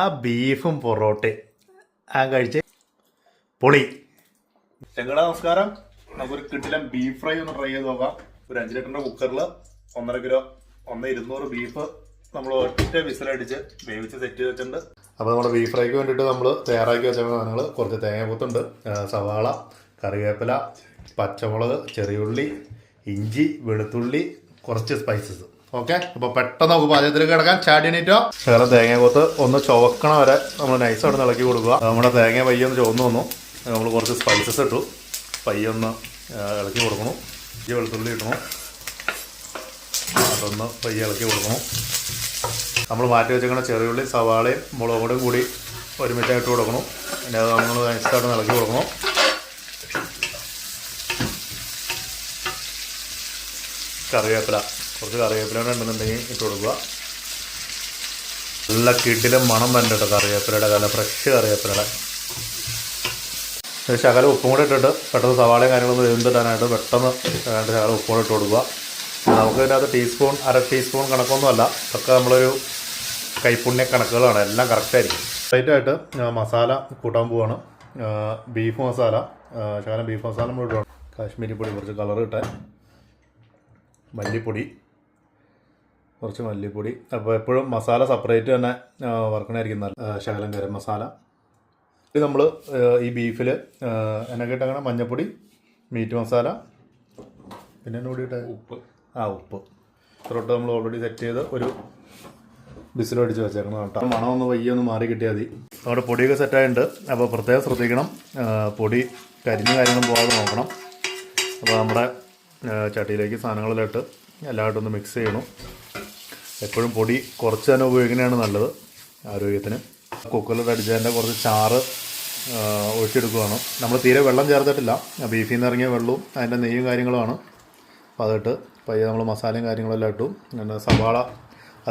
ആ ബീഫും പൊറോട്ടയും. ആ കഴിച്ച്. പൊളി. ചെങ്കട നമസ്കാരം. നമുക്കൊരു കിട്ടിലം ബീഫ് ഫ്രൈ ഒന്ന് ട്രൈ ചെയ്ത് നോക്കാം. ഒരു അഞ്ച് ലിറ്ററിന്റെ കുക്കറിൽ ഒന്നര കിലോ ഒന്ന് ഇരുന്നൂറ് ബീഫ് നമ്മൾ ഒറ്റ വിസിലടിച്ച് വേവിച്ച് സെറ്റ് ചെയ്ത് വെച്ചിട്ടുണ്ട്. അപ്പോൾ നമ്മുടെ ബീഫ് ഫ്രൈക്ക് വേണ്ടിയിട്ട് നമ്മൾ തയ്യാറാക്കി വെച്ച സാധനങ്ങൾ കുറച്ച് തേങ്ങാപ്പൂത്തുണ്ട് സവാള കറിവേപ്പില പച്ചമുളക് ചെറിയുള്ളി ഇഞ്ചി വെളുത്തുള്ളി കുറച്ച് സ്പൈസസ് ഓക്കെ? അപ്പോൾ പെട്ടെന്ന് നമുക്ക് പാചകത്തിലേക്ക് കിടക്കാൻ ചാടി എണീറ്റോ? വേറെ തേങ്ങ കൊത്ത് ഒന്ന് ചുവക്കണ വരെ നമ്മൾ നൈസ് അവിടെ ഇളക്കി കൊടുക്കുക. നമ്മുടെ തേങ്ങ പയ്യൊന്ന് ചുവന്ന് വന്നു. നമ്മൾ കുറച്ച് സ്പൈസസ് ഇട്ടു. പയ്യൊന്ന് ഇളക്കി കൊടുക്കണം. ഈ വെളുത്തുള്ളി ഇടണം. അതൊന്ന് പയ്യെ ഇളക്കി കൊടുക്കണം. നമ്മൾ മാറ്റി വെച്ചേക്കണ ചെറിയുള്ളി സവാളയും മുളകും കൂടി കൂടി ഒരുമിച്ചായിട്ട് കൊടുക്കണം. പിന്നെ അത് നമ്മൾ നൈസായിട്ട് ഇളക്കി കൊടുക്കണം. കറിവേപ്പില. കുറച്ച് കറിവേപ്പില ഉണ്ടെന്നുണ്ടെങ്കിൽ ഇട്ട് കൊടുക്കുക. നല്ല കിടിലും മണം വരണ്ട കേട്ടോ കറിവേപ്പിലയുടെ നല്ല ഫ്രഷ് കറിവേപ്പിലയുടെ. ശകലം ഉപ്പും കൂടെ ഇട്ടിട്ട് പെട്ടെന്ന് സവാളയും കാര്യങ്ങളൊന്നും എഴുതിട്ടാനായിട്ട് പെട്ടെന്ന് രണ്ട് ശകലം ഉപ്പും കൂടെ ഇട്ട് കൊടുക്കുക. നമുക്ക് ഇതിനകത്ത് ടീസ്പൂൺ അര ടീസ്പൂൺ കണക്കൊന്നുമല്ല ഒക്കെ നമ്മളൊരു കൈപ്പുണ്യ കണക്കുകളാണ്. എല്ലാം കറക്റ്റായിരിക്കും സ്ട്രൈറ്റായിട്ട് മസാല കൂട്ടാൻ പോവാണ്. ബീഫ് മസാല ശകലം ബീഫ് മസാല നമ്മൾ ഇടുകയാണ് കാശ്മീരി പൊടി കുറച്ച് കളർ ഇട്ടാൻ മല്ലിപ്പൊടി. കുറച്ച് മല്ലിപ്പൊടി. അപ്പോൾ എപ്പോഴും മസാല സെപ്പറേറ്റ് തന്നെ വറക്കണമായിരിക്കും നല്ല ശകലം ഗരം മസാല. ഇത് നമ്മൾ ഈ ബീഫിൽ എന്നൊക്കെ ഇട്ടങ്ങനെ മഞ്ഞൾപ്പൊടി മീറ്റ് മസാല പിന്നെ കൂടിയിട്ട് ഉപ്പ്. ആ ഉപ്പ്. ഇത്രട്ട് നമ്മൾ ഓൾറെഡി സെറ്റ് ചെയ്ത് ഒരു ബിസിലടിച്ച് വെച്ചേക്കണം കേട്ടോ. മണമൊന്ന് വയ്യ ഒന്ന് മാറി കിട്ടിയാൽ മതി. നമ്മുടെ പൊടിയൊക്കെ സെറ്റായിട്ടുണ്ട് അപ്പോൾ പ്രത്യേകം ശ്രദ്ധിക്കണം. പൊടി കരിഞ്ഞ കാര്യങ്ങളും പോകാതെ നോക്കണം. അപ്പോൾ നമ്മുടെ ചട്ടിയിലേക്ക് സാധനങ്ങളെല്ലാം ഇട്ട് എല്ലായിട്ടും ഒന്ന് മിക്സ് ചെയ്യണം. എപ്പോഴും പൊടി കുറച്ച് തന്നെ ഉപയോഗിക്കുന്നതാണ് നല്ലത് ആരോഗ്യത്തിന്. കുക്കറിൽ അടിച്ചതിന്റെ കുറച്ച് ചാറ് ഒഴിച്ചെടുക്കുകയാണ് നമ്മൾ തീരെ വെള്ളം ചേർത്തിട്ടില്ല. ബീഫിൽ നിന്ന് ഇറങ്ങിയ വെള്ളവും അതിന്റെ നെയ്യും കാര്യങ്ങളുമാണ്. അപ്പോൾ അതിട്ട് പയ്യെ നമ്മൾ മസാലയും കാര്യങ്ങളെല്ലാം ഇട്ടു. പിന്നെ സവാള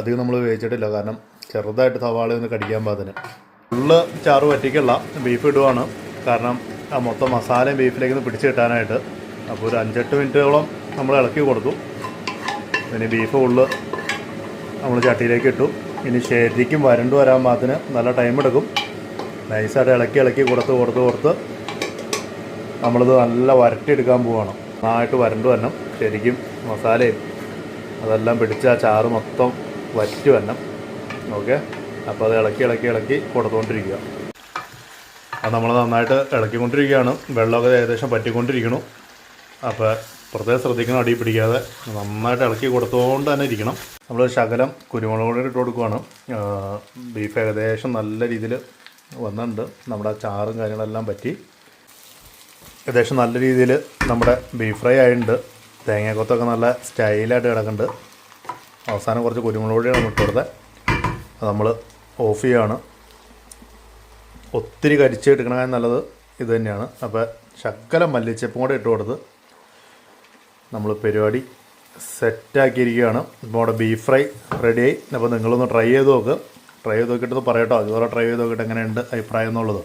അധികം നമ്മൾ വേവിച്ചിട്ടില്ല. കാരണം ചെറുതായിട്ട് സവാള ഒന്ന് കടിക്കാൻ പാകത്തിന്. ഫുള്ള് ചാറ് പറ്റിക്കല്ല ബീഫ് ഇടുവാണ്. കാരണം ആ മൊത്തം മസാലയും ബീഫിലേക്ക് ഒന്ന് പിടിച്ച് കിട്ടാനായിട്ട് അപ്പോൾ ഒരു അഞ്ചെട്ട് മിനിറ്റോളം നമ്മൾ ഇളക്കി കൊടുക്കും പിന്നെ ബീഫ് ഉള്ളു നമ്മൾ ചട്ടിയിലേക്ക് ഇട്ടു. ഇനി ശരിക്കും വരണ്ടു വരാൻ പാകത്തിന് നല്ല ടൈം എടുക്കും. നൈസായിട്ട് ഇളക്കി ഇളക്കി കൊടുത്ത് കൊടുത്ത് കൊടുത്ത് നമ്മളിത് നല്ല വരട്ടിയെടുക്കാൻ പോവാണ്. നന്നായിട്ട് വരണ്ടു വരണം. ശരിക്കും മസാലയും അതെല്ലാം പിടിച്ച് ആ ചാറ് മൊത്തം വറ്റി വരണം. ഓക്കെ അപ്പോൾ അത് ഇളക്കി ഇളക്കി ഇളക്കി കൊടുത്തുകൊണ്ടിരിക്കുക അത് നമ്മൾ നന്നായിട്ട് ഇളക്കിക്കൊണ്ടിരിക്കുകയാണ്. വെള്ളമൊക്കെ ഏകദേശം പറ്റിക്കൊണ്ടിരിക്കണു അപ്പോൾ പ്രത്യേകം ശ്രദ്ധിക്കണം അടി പിടിക്കാതെ. നന്നായിട്ട് ഇളക്കി കൊടുത്തുകൊണ്ട് തന്നെ ഇരിക്കണം. നമ്മൾ ശകലം കുരുമുളക് പൊടി ഇട്ട് കൊടുക്കുവാണ്. ബീഫ് ഏകദേശം നല്ല രീതിയിൽ വന്നിട്ടുണ്ട്. നമ്മുടെ ചാറും കാര്യങ്ങളെല്ലാം പറ്റി. ഏകദേശം നല്ല രീതിയിൽ നമ്മുടെ ബീഫ് ഫ്രൈ ആയിട്ടുണ്ട്. തേങ്ങക്കൊത്തൊക്കെ നല്ല സ്റ്റൈലായിട്ട് കിടക്കുന്നുണ്ട്. അവസാനം കുറച്ച് കുരുമുളക് പൊടിയാണ് ഇട്ട് കൊടുത്തത്. നമ്മൾ ഓഫ് ചെയ്യുകയാണ് ഒത്തിരി കരിച്ച് എടുക്കണേ നല്ലത് ഇത് തന്നെയാണ്. അപ്പോൾ ശക്കലം മല്ലിച്ചപ്പും കൂടെ ഇട്ട് കൊടുത്ത് നമ്മൾ പരിപാടി സെറ്റാക്കിയിരിക്കുകയാണ് നമ്മുടെ ബീഫ് ഫ്രൈ റെഡി ആയി. അപ്പോൾ നിങ്ങളൊന്ന് ട്രൈ ചെയ്ത് നോക്ക്. ട്രൈ ചെയ്ത് നോക്കിയിട്ടൊന്ന് പറയട്ടോ. അതുപോലെ ട്രൈ ചെയ്ത് നോക്കിയിട്ട് എങ്ങനെയുണ്ട് അഭിപ്രായം എന്നുള്ളത്.